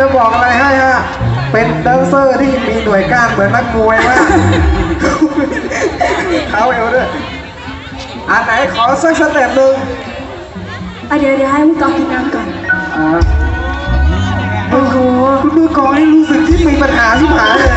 จะบอกอะไรให้ฮะ เป็นแดนเซอร์ที่มีหน่วยก้านเหมือนนักมวยมากเขาเอวด้วยอันไหนขอสักสเต็ปหนึ่งอะเดี๋ยวเดี๋ยวให้มึงกองกินน้ำก่อนอ่าโอ้โหคุณมือกองนี่รู้สึกที่มีปัญหาที่หาเลย